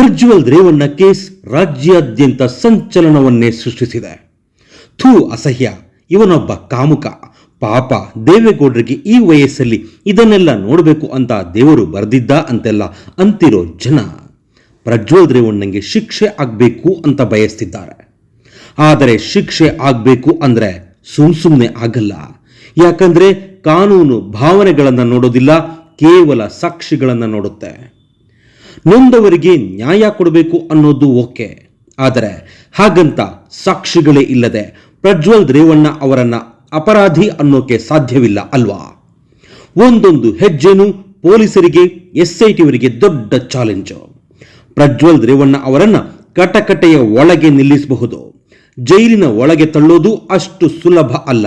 Prajwal Revanna case ರಾಜ್ಯಾದ್ಯಂತ ಸಂಚಲನವನ್ನೇ ಸೃಷ್ಟಿಸಿದೆ. ಥೂ ಅಸಹ್ಯ, ಇವನೊಬ್ಬ ಕಾಮುಕ, ಪಾಪ ದೇವೇಗೌಡರಿಗೆ ಈ ವಯಸ್ಸಲ್ಲಿ ಇದನ್ನೆಲ್ಲ ನೋಡಬೇಕು ಅಂತ ದೇವರು ಬರೆದಿದ್ದ ಅಂತೆಲ್ಲ ಅಂತಿರೋ ಜನ. ಪ್ರಜ್ವಲ್ ರೇವಣ್ಣಂಗೆ ಶಿಕ್ಷೆ ಆಗಬೇಕು ಅಂತ ಬಯಸ್ತಿದ್ದಾರೆ. ಆದರೆ ಶಿಕ್ಷೆ ಆಗಬೇಕು ಅಂದ್ರೆ ಸುಮ್ ಸುಮ್ಮನೆ ಆಗಲ್ಲ. ಯಾಕಂದ್ರೆ ಕಾನೂನು ಭಾವನೆಗಳನ್ನು ನೋಡೋದಿಲ್ಲ, ಕೇವಲ ಸಾಕ್ಷಿಗಳನ್ನು ನೋಡುತ್ತೆ. ನೊಂದವರಿಗೆ ನ್ಯಾಯ ಕೊಡಬೇಕು ಅನ್ನೋದು ಓಕೆ. ಆದರೆ ಹಾಗಂತ ಸಾಕ್ಷಿಗಳೇ ಇಲ್ಲದೆ ಪ್ರಜ್ವಲ್ ರೇವಣ್ಣ ಅವರನ್ನ ಅಪರಾಧಿ ಅನ್ನೋಕೆ ಸಾಧ್ಯವಿಲ್ಲ ಅಲ್ವಾ? ಒಂದೊಂದು ಹೆಜ್ಜೆನು ಪೊಲೀಸರಿಗೆ ಎಸ್ ಐ ದೊಡ್ಡ ಚಾಲೆಂಜ್. ಪ್ರಜ್ವಲ್ ರೇವಣ್ಣ ಅವರನ್ನ ಕಟಕಟೆಯ ಒಳಗೆ ನಿಲ್ಲಿಸಬಹುದು. ಜೈಲಿನ ಒಳಗೆ ತಳ್ಳೋದು ಅಷ್ಟು ಸುಲಭ ಅಲ್ಲ.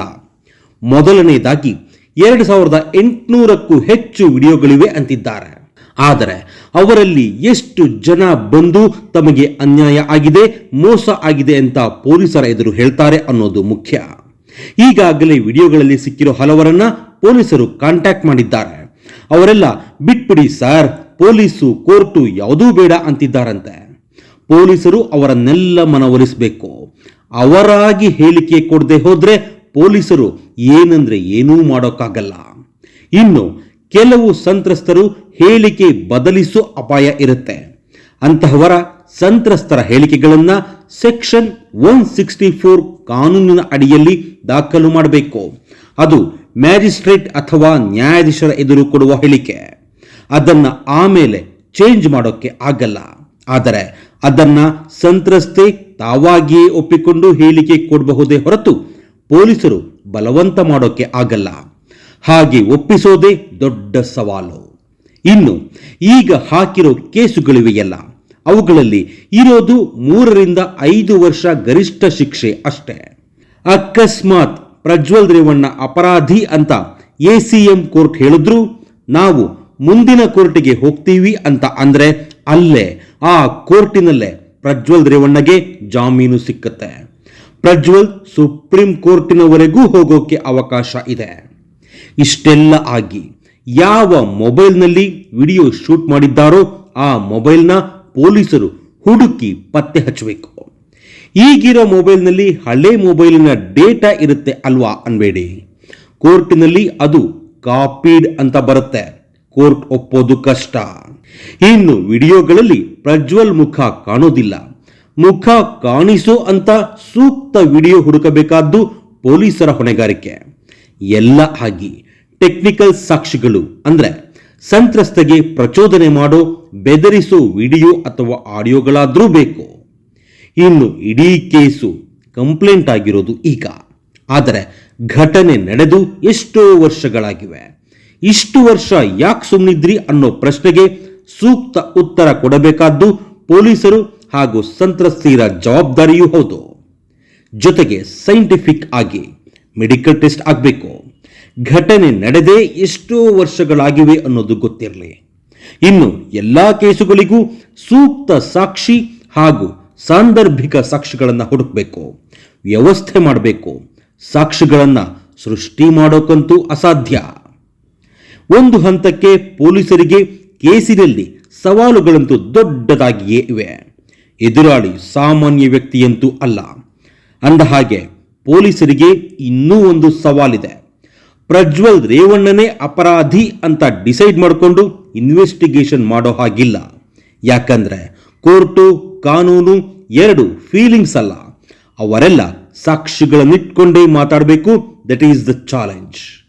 ಮೊದಲನೆಯದಾಗಿ ಎರಡು ಸಾವಿರದ ಎಂಟುನೂರಕ್ಕೂ ಹೆಚ್ಚು ವಿಡಿಯೋಗಳಿವೆ ಅಂತಿದ್ದಾರೆ. ಆದರೆ ಅವರಲ್ಲಿ ಎಷ್ಟು ಜನ ಬಂದು ತಮಗೆ ಅನ್ಯಾಯ ಆಗಿದೆ, ಮೋಸ ಆಗಿದೆ ಅಂತ ಪೊಲೀಸರ ಎದುರು ಹೇಳ್ತಾರೆ ಅನ್ನೋದು ಮುಖ್ಯ. ಈಗಾಗಲೇ ವಿಡಿಯೋಗಳಲ್ಲಿ ಸಿಕ್ಕಿರೋ ಹಲವರನ್ನ ಪೊಲೀಸರು ಕಾಂಟ್ಯಾಕ್ಟ್ ಮಾಡಿದ್ದಾರೆ. ಅವರೆಲ್ಲ ಬಿಟ್ಬಿಡಿ ಸರ್, ಪೊಲೀಸು ಕೋರ್ಟು ಯಾವುದೂ ಬೇಡ ಅಂತಿದ್ದಾರಂತೆ. ಪೊಲೀಸರು ಅವರನ್ನೆಲ್ಲ ಮನವೊಲಿಸಬೇಕು. ಅವರಾಗಿ ಹೇಳಿಕೆ ಕೊಡದೆ ಹೋದ್ರೆ ಪೊಲೀಸರು ಏನಂದ್ರೆ ಏನೂ ಮಾಡೋಕ್ಕಾಗಲ್ಲ. ಇನ್ನು ಕೆಲವು ಸಂತ್ರಸ್ತರು ಹೇಳಿಕೆ ಬದಲಿಸೋ ಅಪಾಯ ಇರುತ್ತೆ. ಅಂತಹವರ ಸಂತ್ರಸ್ತರ ಹೇಳಿಕೆಗಳನ್ನ ಸೆಕ್ಷನ್ ಒನ್ ಸಿಕ್ಸ್ಟಿ ಫೋರ್ ಕಾನೂನಿನ ಅಡಿಯಲ್ಲಿ ದಾಖಲು ಮಾಡಬೇಕು. ಅದು ಮ್ಯಾಜಿಸ್ಟ್ರೇಟ್ ಅಥವಾ ನ್ಯಾಯಾಧೀಶರ ಎದುರು ಕೊಡುವ ಹೇಳಿಕೆ. ಅದನ್ನು ಆಮೇಲೆ ಚೇಂಜ್ ಮಾಡೋಕ್ಕೆ ಆಗಲ್ಲ. ಆದರೆ ಅದನ್ನ ಸಂತ್ರಸ್ತೆ ತಾವಾಗಿಯೇ ಒಪ್ಪಿಕೊಂಡು ಹೇಳಿಕೆ ಕೊಡಬಹುದೇ ಹೊರತು ಪೊಲೀಸರು ಬಲವಂತ ಮಾಡೋಕ್ಕೆ ಆಗಲ್ಲ. ಹಾಗೆ ಒಪ್ಪಿಸೋದೇ ದೊಡ್ಡ ಸವಾಲು. ಇನ್ನು, ಈಗ ಹಾಕಿರೋ ಕೇಸುಗಳಿವೆಯಲ್ಲ, ಅವುಗಳಲ್ಲಿ ಇರೋದು ಮೂರರಿಂದ ಐದು ವರ್ಷ ಗರಿಷ್ಠ ಶಿಕ್ಷೆ ಅಷ್ಟೇ. ಅಕಸ್ಮಾತ್ ಪ್ರಜ್ವಲ್ ರೇವಣ್ಣ ಅಪರಾಧಿ ಅಂತ ಎಸಿಎಂ ಕೋರ್ಟ್ ಹೇಳಿದ್ರು, ನಾವು ಮುಂದಿನ ಕೋರ್ಟಿಗೆ ಹೋಗ್ತೀವಿ ಅಂತ ಅಂದರೆ ಅಲ್ಲೇ, ಆ ಕೋರ್ಟಿನಲ್ಲೇ ಪ್ರಜ್ವಲ್ ರೇವಣ್ಣಗೆ ಜಾಮೀನು ಸಿಕ್ಕತ್ತೆ. ಪ್ರಜ್ವಲ್ ಸುಪ್ರೀಂ ಕೋರ್ಟಿನವರೆಗೂ ಹೋಗೋಕೆ ಅವಕಾಶ ಇದೆ. ಇಷ್ಟೆಲ್ಲ ಆಗಿ ಯಾವ ಮೊಬೈಲ್ನಲ್ಲಿ ವಿಡಿಯೋ ಶೂಟ್ ಮಾಡಿದ್ದಾರೋ ಆ ಮೊಬೈಲ್ನ ಪೊಲೀಸರು ಹುಡುಕಿ ಪತ್ತೆ ಹಚ್ಚಬೇಕು. ಈಗಿರೋ ಮೊಬೈಲ್ನಲ್ಲಿ ಹಳೆ ಮೊಬೈಲಿನ ಡೇಟಾ ಇರುತ್ತೆ ಅಲ್ವಾ ಅನ್ಬೇಡಿ. ಕೋರ್ಟಿನಲ್ಲಿ ಅದು ಕಾಪೀಡ್ ಅಂತ ಬರುತ್ತೆ. ಕೋರ್ಟ್ ಒಪ್ಪೋದು ಕಷ್ಟ. ಇನ್ನು ವಿಡಿಯೋಗಳಲ್ಲಿ ಪ್ರಜ್ವಲ್ ಮುಖ ಕಾಣೋದಿಲ್ಲ. ಮುಖ ಕಾಣಿಸೋ ಅಂತ ಸೂಕ್ತ ವಿಡಿಯೋ ಹುಡುಕಬೇಕಾದ್ದು ಪೊಲೀಸರ ಹೊಣೆಗಾರಿಕೆ. ಎಲ್ಲ ಆಗಿ ಟೆಕ್ನಿಕಲ್ ಸಾಕ್ಷಿಗಳು ಅಂದ್ರೆ ಸಂತ್ರಸ್ತಗೆ ಪ್ರಚೋದನೆ ಮಾಡೋ, ಬೆದರಿಸೋ ವಿಡಿಯೋ ಅಥವಾ ಆಡಿಯೋಗಳಾದರೂ ಬೇಕು. ಇನ್ನು ಇಡೀ ಕೇಸು ಕಂಪ್ಲೇಂಟ್ ಆಗಿರೋದು ಈಗ. ಆದರೆ ಘಟನೆ ನಡೆದು ಎಷ್ಟೋ ವರ್ಷಗಳಾಗಿವೆ. ಇಷ್ಟು ವರ್ಷ ಯಾಕೆ ಸುಮ್ಮನಿದ್ರಿ ಅನ್ನೋ ಪ್ರಶ್ನೆಗೆ ಸೂಕ್ತ ಉತ್ತರ ಕೊಡಬೇಕಾದ್ದು ಪೊಲೀಸರು ಹಾಗೂ ಸಂತ್ರಸ್ತೆಯರ ಜವಾಬ್ದಾರಿಯೂ ಹೌದು. ಜೊತೆಗೆ ಸೈಂಟಿಫಿಕ್ ಆಗಿ ಮೆಡಿಕಲ್ ಟೆಸ್ಟ್ ಆಗಬೇಕು. ಘಟನೆ ನಡೆದೇ ಎಷ್ಟೋ ವರ್ಷಗಳಾಗಿವೆ ಅನ್ನೋದು ಗೊತ್ತಿರಲಿ. ಇನ್ನು ಎಲ್ಲ ಕೇಸುಗಳಿಗೂ ಸೂಕ್ತ ಸಾಕ್ಷಿ ಹಾಗೂ ಸಾಂದರ್ಭಿಕ ಸಾಕ್ಷಿಗಳನ್ನು ಹುಡುಕಬೇಕು, ವ್ಯವಸ್ಥೆ ಮಾಡಬೇಕು, ಸಾಕ್ಷಿಗಳನ್ನು ಸೃಷ್ಟಿ ಮಾಡೋಕ್ಕಂತೂ ಅಸಾಧ್ಯ. ಒಂದು ಹಂತಕ್ಕೆ ಪೊಲೀಸರಿಗೆ ಕೇಸಿನಲ್ಲಿ ಸವಾಲುಗಳಂತೂ ದೊಡ್ಡದಾಗಿಯೇ ಇವೆ. ಎದುರಾಳಿ ಸಾಮಾನ್ಯ ವ್ಯಕ್ತಿಯಂತೂ ಅಲ್ಲ. ಅಂದ ಹಾಗೆ ಪೊಲೀಸರಿಗೆ ಇನ್ನೂ ಒಂದು ಸವಾಲಿದೆ. ಪ್ರಜ್ವಲ್ ರೇವಣ್ಣನೇ ಅಪರಾಧಿ ಅಂತ ಡಿಸೈಡ್ ಮಾಡಿಕೊಂಡು ಇನ್ವೆಸ್ಟಿಗೇಷನ್ ಮಾಡೋ ಹಾಗಿಲ್ಲ. ಯಾಕಂದ್ರೆ ಕೋರ್ಟು, ಕಾನೂನು ಎರಡು ಫೀಲಿಂಗ್ಸ್ ಅಲ್ಲ. ಅವರೆಲ್ಲ ಸಾಕ್ಷಿಗಳನ್ನಿಟ್ಕೊಂಡೇ ಮಾತಾಡಬೇಕು. That is the challenge